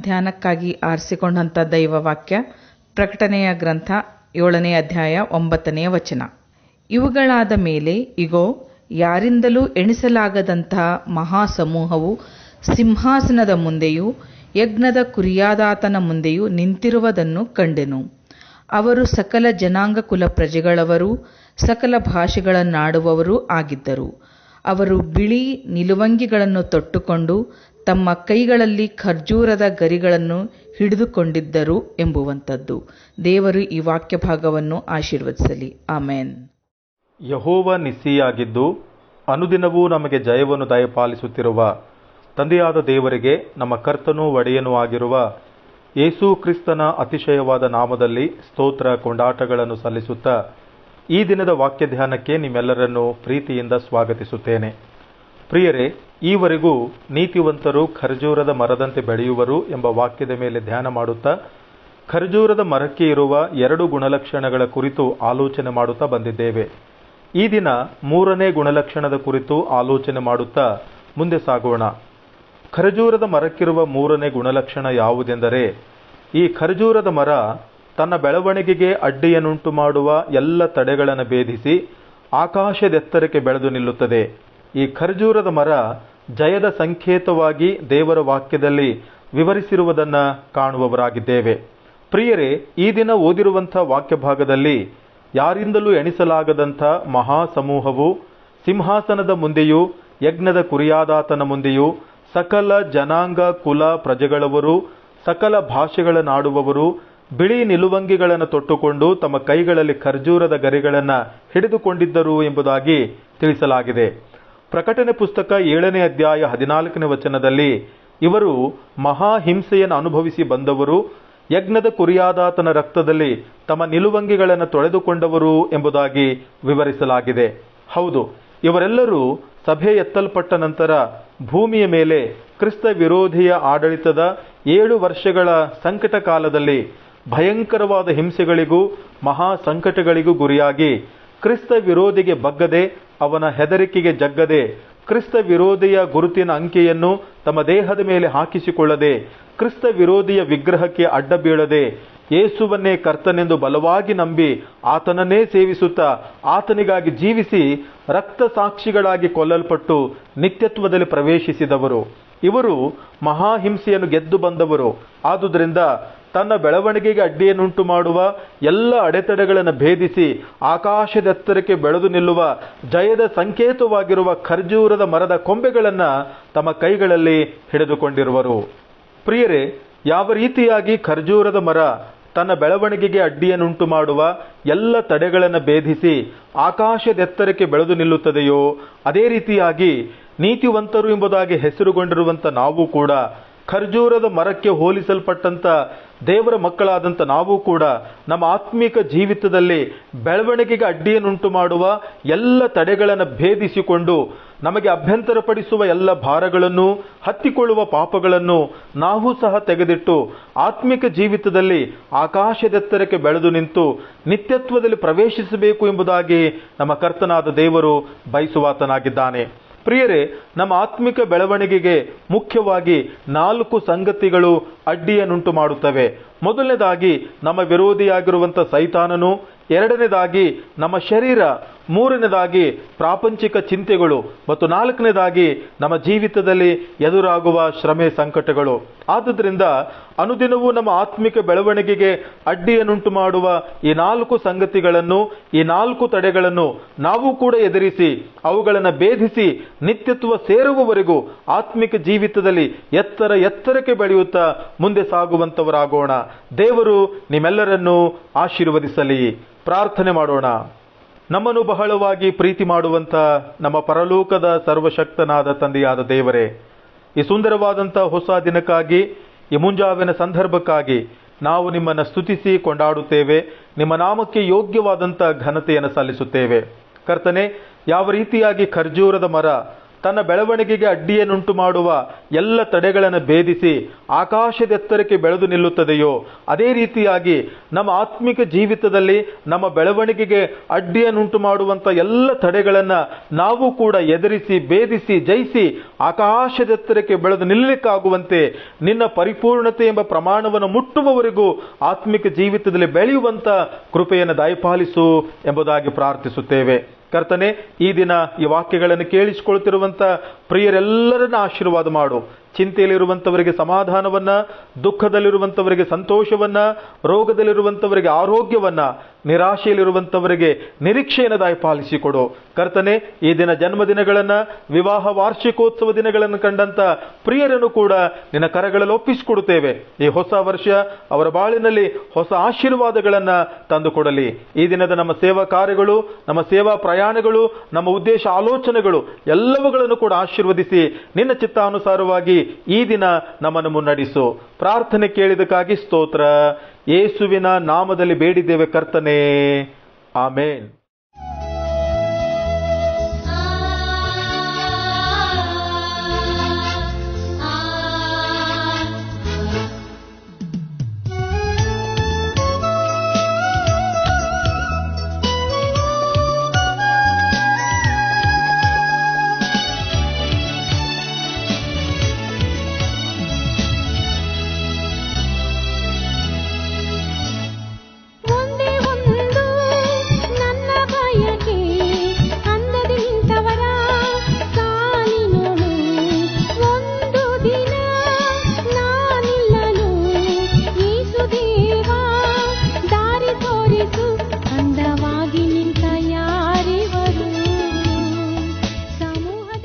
ಧ್ಯಾನಕ್ಕಾಗಿ ಆರಿಸಿಕೊಂಡಂಥ ದೈವವಾಕ್ಯ ಪ್ರಕಟಣೆಯ ಗ್ರಂಥ ಏಳನೇ ಅಧ್ಯಾಯ ಒಂಬತ್ತನೆಯ ವಚನ. ಇವುಗಳಾದ ಮೇಲೆ, ಇಗೋ, ಯಾರಿಂದಲೂ ಎಣಿಸಲಾಗದಂತಹ ಮಹಾಸಮೂಹವು ಸಿಂಹಾಸನದ ಮುಂದೆಯೂ, ಯಜ್ಞದ ಕುರಿಯಾದಾತನ ಮುಂದೆಯೂ ನಿಂತಿರುವುದನ್ನು ಕಂಡೆನು. ಅವರು ಸಕಲ ಜನಾಂಗ ಕುಲ ಪ್ರಜೆಗಳವರೂ, ಸಕಲ ಭಾಷೆಗಳನ್ನಾಡುವವರೂ ಆಗಿದ್ದರು. ಅವರು ಬಿಳಿ ನಿಲುವಂಗಿಗಳನ್ನು ತೊಟ್ಟುಕೊಂಡು ತಮ್ಮ ಕೈಗಳಲ್ಲಿ ಖರ್ಜೂರದ ಗರಿಗಳನ್ನು ಹಿಡಿದುಕೊಂಡಿದ್ದರು ಎಂಬುವಂಥದ್ದು. ದೇವರು ಈ ವಾಕ್ಯ ಭಾಗವನ್ನು ಆಶೀರ್ವದಿಸಲಿ. ಆಮೇನ್. ಯಹೋವ ನಿಸ್ಸಿಯಾಗಿದ್ದು, ಅನುದಿನವೂ ನಮಗೆ ಜಯವನ್ನು ದಯಪಾಲಿಸುತ್ತಿರುವ ತಂದೆಯಾದ ದೇವರಿಗೆ ನಮ್ಮ ಕರ್ತನೂ ಒಡೆಯನೂ ಆಗಿರುವ ಯೇಸು ಕ್ರಿಸ್ತನ ಅತಿಶಯವಾದ ನಾಮದಲ್ಲಿ ಸ್ತೋತ್ರ, ಕೊಂಡಾಟಗಳನ್ನು ಸಲ್ಲಿಸುತ್ತಾ ಈ ದಿನದ ವಾಕ್ಯ ಧ್ಯಾನಕ್ಕೆ ನಿಮ್ಮೆಲ್ಲರನ್ನು ಪ್ರೀತಿಯಿಂದ ಸ್ವಾಗತಿಸುತ್ತೇನೆ. ಪ್ರಿಯರೇ, ಈವರೆಗೂ ನೀತಿವಂತರು ಖರ್ಜೂರದ ಮರದಂತೆ ಬೆಳೆಯುವರು ಎಂಬ ವಾಕ್ಯದ ಮೇಲೆ ಧ್ಯಾನ ಮಾಡುತ್ತಾ, ಖರ್ಜೂರದ ಮರಕ್ಕೆ ಇರುವ ಎರಡು ಗುಣಲಕ್ಷಣಗಳ ಕುರಿತು ಆಲೋಚನೆ ಮಾಡುತ್ತಾ ಬಂದಿದ್ದೇವೆ. ಈ ದಿನ ಮೂರನೇ ಗುಣಲಕ್ಷಣದ ಕುರಿತು ಆಲೋಚನೆ ಮಾಡುತ್ತಾ ಮುಂದೆ ಸಾಗೋಣ. ಖರ್ಜೂರದ ಮರಕ್ಕಿರುವ ಮೂರನೇ ಗುಣಲಕ್ಷಣ ಯಾವುದೆಂದರೆ, ಈ ಖರ್ಜೂರದ ಮರ ತನ್ನ ಬೆಳವಣಿಗೆಗೆ ಅಡ್ಡಿಯನ್ನುಂಟು ಮಾಡುವ ಎಲ್ಲ ತಡೆಗಳನ್ನು ಭೇದಿಸಿ ಆಕಾಶದೆತ್ತರಕ್ಕೆ ಬೆಳೆದು ನಿಲ್ಲುತ್ತದೆ. ಈ ಖರ್ಜೂರದ ಮರ ಜಯದ ಸಂಕೇತವಾಗಿ ದೇವರ ವಾಕ್ಯದಲ್ಲಿ ವಿವರಿಸಿರುವುದನ್ನು ಕಾಣುವವರಾಗಿದ್ದೇವೆ. ಪ್ರಿಯರೇ, ಈ ದಿನ ಓದಿರುವಂಥ ವಾಕ್ಯ ಭಾಗದಲ್ಲಿ ಯಾರಿಂದಲೂ ಎಣಿಸಲಾಗದಂಥ ಮಹಾ ಸಮೂಹವು ಸಿಂಹಾಸನದ ಮುಂದೆಯೂ, ಯಜ್ಞದ ಕುರಿಯಾದಾತನ ಮುಂದೆಯೂ, ಸಕಲ ಜನಾಂಗ, ಕುಲ ಪ್ರಜೆಗಳವರು, ಸಕಲ ಭಾಷೆಗಳ ನಾಡುವವರು, ಬಿಳಿ ನಿಲುವಂಗಿಗಳನ್ನು ತೊಟ್ಟುಕೊಂಡು ತಮ್ಮ ಕೈಗಳಲ್ಲಿ ಖರ್ಜೂರದ ಗರಿಗಳನ್ನು ಹಿಡಿದುಕೊಂಡಿದ್ದರು ಎಂಬುದಾಗಿ ತಿಳಿಸಲಾಗಿದೆ. ಪ್ರಕಟಣೆ ಪುಸ್ತಕ ಏಳನೇ ಅಧ್ಯಾಯ ಹದಿನಾಲ್ಕನೇ ವಚನದಲ್ಲಿ, ಇವರು ಮಹಾ ಹಿಂಸೆಯನ್ನು ಅನುಭವಿಸಿ ಬಂದವರು, ಯಜ್ಞದ ಕುರಿಯಾದಾತನ ರಕ್ತದಲ್ಲಿ ತಮ್ಮ ನಿಲುವಂಗಿಗಳನ್ನು ತೊಳೆದುಕೊಂಡವರು ಎಂಬುದಾಗಿ ವಿವರಿಸಲಾಗಿದೆ. ಹೌದು, ಇವರೆಲ್ಲರೂ ಸಭೆ ಎತ್ತಲ್ಪಟ್ಟ ನಂತರ ಭೂಮಿಯ ಮೇಲೆ ಕ್ರಿಸ್ತ ವಿರೋಧಿಯ ಆಡಳಿತದ ಏಳು ವರ್ಷಗಳ ಸಂಕಟ ಕಾಲದಲ್ಲಿ ಭಯಂಕರವಾದ ಹಿಂಸೆಗಳಿಗೂ ಮಹಾ ಸಂಕಟಗಳಿಗೂ ಗುರಿಯಾಗಿ ಕ್ರಿಸ್ತ ವಿರೋಧಿಗೆ ಬಗ್ಗದೆ ಅವನ ಹೆದರಿಕೆಗೆ ಜಗ್ಗದೆ ಕ್ರಿಸ್ತ ವಿರೋಧಿಯ ಗುರುತಿನ ಅಂಕೆಯನ್ನು ತಮ್ಮ ದೇಹದ ಮೇಲೆ ಹಾಕಿಸಿಕೊಳ್ಳದೆ, ಕ್ರಿಸ್ತ ವಿರೋಧಿಯ ವಿಗ್ರಹಕ್ಕೆ ಅಡ್ಡ ಬೀಳದೆ, ಯೇಸುವನ್ನೇ ಕರ್ತನೆಂದು ಬಲವಾಗಿ ನಂಬಿ ಆತನನ್ನೇ ಸೇವಿಸುತ್ತಾ ಆತನಿಗಾಗಿ ಜೀವಿಸಿ ರಕ್ತ ಸಾಕ್ಷಿಗಳಾಗಿ ಕೊಲ್ಲಲ್ಪಟ್ಟು ನಿತ್ಯತ್ವದಲ್ಲಿ ಪ್ರವೇಶಿಸಿದವರು. ಇವರು ಮಹಾಹಿಂಸೆಯನ್ನು ಗೆದ್ದು ಬಂದವರು. ಆದುದರಿಂದ ತನ್ನ ಬೆಳವಣಿಗೆಗೆ ಅಡ್ಡಿಯನ್ನುಂಟು ಮಾಡುವ ಎಲ್ಲ ಅಡೆತಡೆಗಳನ್ನು ಭೇದಿಸಿ ಆಕಾಶದೆತ್ತರಕ್ಕೆ ಬೆಳೆದು ನಿಲ್ಲುವ, ಜಯದ ಸಂಕೇತವಾಗಿರುವ ಖರ್ಜೂರದ ಮರದ ಕೊಂಬೆಗಳನ್ನು ತಮ್ಮ ಕೈಗಳಲ್ಲಿ ಹಿಡಿದುಕೊಂಡಿರುವರು. ಪ್ರಿಯರೇ, ಯಾವ ರೀತಿಯಾಗಿ ಖರ್ಜೂರದ ಮರ ತನ್ನ ಬೆಳವಣಿಗೆಗೆ ಅಡ್ಡಿಯನ್ನುಂಟು ಮಾಡುವ ಎಲ್ಲ ತಡೆಗಳನ್ನು ಭೇದಿಸಿ ಆಕಾಶದೆತ್ತರಕ್ಕೆ ಬೆಳೆದು ನಿಲ್ಲುತ್ತದೆಯೋ, ಅದೇ ರೀತಿಯಾಗಿ ನೀತಿವಂತರು ಎಂಬುದಾಗಿ ಹೆಸರುಗೊಂಡಿರುವಂಥ ನಾವು ಕೂಡ ಖರ್ಜೂರದ ಮರಕ್ಕೆ ಹೋಲಿಸಲ್ಪಟ್ಟಂತ ದೇವರ ಮಕ್ಕಳಾದಂಥ ನಾವು ಕೂಡ ನಮ್ಮ ಆತ್ಮಿಕ ಜೀವಿತದಲ್ಲಿ ಬೆಳವಣಿಗೆಗೆ ಅಡ್ಡಿಯನ್ನುಂಟು ಮಾಡುವ ಎಲ್ಲ ತಡೆಗಳನ್ನು ಭೇದಿಸಿಕೊಂಡು ನಮಗೆ ಅಭ್ಯಂತರಪಡಿಸುವ ಎಲ್ಲ ಭಾರಗಳನ್ನು, ಹತ್ತಿಕೊಳ್ಳುವ ಪಾಪಗಳನ್ನು ನಾವು ಸಹ ತೆಗೆದಿಟ್ಟು ಆತ್ಮಿಕ ಜೀವಿತದಲ್ಲಿ ಆಕಾಶದೆತ್ತರಕ್ಕೆ ಬೆಳೆದು ನಿಂತು ನಿತ್ಯತ್ವದಲ್ಲಿ ಪ್ರವೇಶಿಸಬೇಕು ಎಂಬುದಾಗಿ ನಮ್ಮ ಕರ್ತನಾದ ದೇವರು ಬಯಸುವಾತನಾಗಿದ್ದಾನೆ. ಪ್ರಿಯರೇ, ನಮ್ಮ ಆತ್ಮಿಕ ಬೆಳವಣಿಗೆಗೆ ಮುಖ್ಯವಾಗಿ ನಾಲ್ಕು ಸಂಗತಿಗಳು ಅಡ್ಡಿಯನ್ನುಂಟು ಮಾಡುತ್ತವೆ. ಮೊದಲನೇದಾಗಿ, ನಮ್ಮ ವಿರೋಧಿಯಾಗಿರುವಂಥ ಸೈತಾನನು, ಎರಡನೇದಾಗಿ, ನಮ್ಮ ಶರೀರ ಮೂರನೇದಾಗಿ ಪ್ರಾಪಂಚಿಕ ಚಿಂತೆಗಳು ಮತ್ತು ನಾಲ್ಕನೇದಾಗಿ ನಮ್ಮ ಜೀವಿತದಲ್ಲಿ ಎದುರಾಗುವ ಶ್ರಮೆ ಸಂಕಟಗಳು. ಆದುದರಿಂದ ಅನುದಿನವೂ ನಮ್ಮ ಆತ್ಮಿಕ ಬೆಳವಣಿಗೆಗೆ ಅಡ್ಡಿಯನ್ನುಂಟು ಮಾಡುವ ಈ ನಾಲ್ಕು ಸಂಗತಿಗಳನ್ನು, ಈ ನಾಲ್ಕು ತಡೆಗಳನ್ನು ನಾವು ಕೂಡ ಎದುರಿಸಿ, ಅವುಗಳನ್ನು ಭೇದಿಸಿ ನಿತ್ಯತ್ವ ಸೇರುವವರೆಗೂ ಆತ್ಮಿಕ ಜೀವಿತದಲ್ಲಿ ಎತ್ತರ ಎತ್ತರಕ್ಕೆ ಬೆಳೆಯುತ್ತಾ ಮುಂದೆ ಸಾಗುವಂತವರಾಗೋಣ. ದೇವರು ನಿಮ್ಮೆಲ್ಲರನ್ನೂ ಆಶೀರ್ವದಿಸಲಿ. ಪ್ರಾರ್ಥನೆ ಮಾಡೋಣ. ನಮ್ಮನ್ನು ಬಹಳವಾಗಿ ಪ್ರೀತಿ ಮಾಡುವಂತ ನಮ್ಮ ಪರಲೋಕದ ಸರ್ವಶಕ್ತನಾದ ತಂದೆಯಾದ ದೇವರೇ, ಈ ಸುಂದರವಾದಂಥ ಹೊಸ ದಿನಕ್ಕಾಗಿ, ಈ ಮುಂಜಾವಿನ ಸಂದರ್ಭಕ್ಕಾಗಿ ನಾವು ನಿಮ್ಮನ್ನು ಸ್ತುತಿಸಿ ಕೊಂಡಾಡುತ್ತೇವೆ, ನಿಮ್ಮ ನಾಮಕ್ಕೆ ಯೋಗ್ಯವಾದಂಥ ಘನತೆಯನ್ನು ಸಲ್ಲಿಸುತ್ತೇವೆ. ಕರ್ತನೆ, ಯಾವ ರೀತಿಯಾಗಿ ಖರ್ಜೂರದ ಮರ ತನ್ನ ಬೆಳವಣಿಗೆಗೆ ಅಡ್ಡಿಯನ್ನುಂಟು ಮಾಡುವ ಎಲ್ಲ ತಡೆಗಳನ್ನು ಭೇದಿಸಿ ಆಕಾಶದೆತ್ತರಕ್ಕೆ ಬೆಳೆದು ನಿಲ್ಲುತ್ತದೆಯೋ, ಅದೇ ರೀತಿಯಾಗಿ ನಮ್ಮ ಆತ್ಮಿಕ ಜೀವಿತದಲ್ಲಿ ನಮ್ಮ ಬೆಳವಣಿಗೆಗೆ ಅಡ್ಡಿಯನ್ನುಂಟು ಮಾಡುವಂಥ ಎಲ್ಲ ತಡೆಗಳನ್ನು ನಾವು ಕೂಡ ಎದುರಿಸಿ, ಭೇದಿಸಿ, ಜಯಿಸಿ ಆಕಾಶದೆತ್ತರಕ್ಕೆ ಬೆಳೆದು ನಿಲ್ಲಲಿಕ್ಕಾಗುವಂತೆ ನಿನ್ನ ಪರಿಪೂರ್ಣತೆ ಎಂಬ ಪ್ರಮಾಣವನ್ನು ಮುಟ್ಟುವವರೆಗೂ ಆತ್ಮಿಕ ಜೀವಿತದಲ್ಲಿ ಬೆಳೆಯುವಂಥ ಕೃಪೆಯನ್ನು ದಯಪಾಲಿಸು ಎಂಬುದಾಗಿ ಪ್ರಾರ್ಥಿಸುತ್ತೇವೆ. ಕರ್ತನೆ ಈ ದಿನ ಈ ವಾಕ್ಯಗಳನ್ನು ಕೇಳಿಸಿಕೊಳ್ತಿರುವಂಥ ಪ್ರಿಯರೆಲ್ಲರನ್ನ ಆಶೀರ್ವಾದ ಮಾಡು. ಚಿಂತೆಯಲ್ಲಿರುವಂಥವರಿಗೆ ಸಮಾಧಾನವನ್ನ ದುಃಖದಲ್ಲಿರುವಂಥವರಿಗೆ ಸಂತೋಷವನ್ನ ರೋಗದಲ್ಲಿರುವಂಥವರಿಗೆ ಆರೋಗ್ಯವನ್ನ ನಿರಾಶೆಯಲ್ಲಿರುವಂಥವರಿಗೆ ನಿರೀಕ್ಷೆಯನ್ನು ದಯಪಾಲಿಸಿಕೊಡು ಕರ್ತನೆ, ಈ ದಿನ ಜನ್ಮದಿನಗಳನ್ನು, ವಿವಾಹ ವಾರ್ಷಿಕೋತ್ಸವ ದಿನಗಳನ್ನು ಕಂಡಂತ ಪ್ರಿಯರನ್ನು ಕೂಡ ನಿನ್ನ ಕರಗಳಲ್ಲಿ ಒಪ್ಪಿಸಿಕೊಡುತ್ತೇವೆ. ಈ ಹೊಸ ವರ್ಷ ಅವರ ಬಾಳಿನಲ್ಲಿ ಹೊಸ ಆಶೀರ್ವಾದಗಳನ್ನ ತಂದುಕೊಡಲಿ. ಈ ದಿನದ ನಮ್ಮ ಸೇವಾ ಕಾರ್ಯಗಳು, ನಮ್ಮ ಸೇವಾ ಪ್ರಯಾಣಗಳು, ನಮ್ಮ ಉದ್ದೇಶ ಆಲೋಚನೆಗಳು, ಎಲ್ಲವುಗಳನ್ನು ಕೂಡ ಆಶೀರ್ವದಿಸಿ ನಿನ್ನ ಚಿತ್ತಾನುಸಾರವಾಗಿ ಈ ದಿನ ನಮ್ಮನ್ನು ಮುನ್ನಡೆಸು. ಪ್ರಾರ್ಥನೆ ಕೇಳಿದಕ್ಕಾಗಿ ಸ್ತೋತ್ರ. ಯೇಸುವಿನ ನಾಮದಲ್ಲಿ ಬೇಡಿದ್ದೇವೆ ಕರ್ತನೆ. ಆಮೇನ್.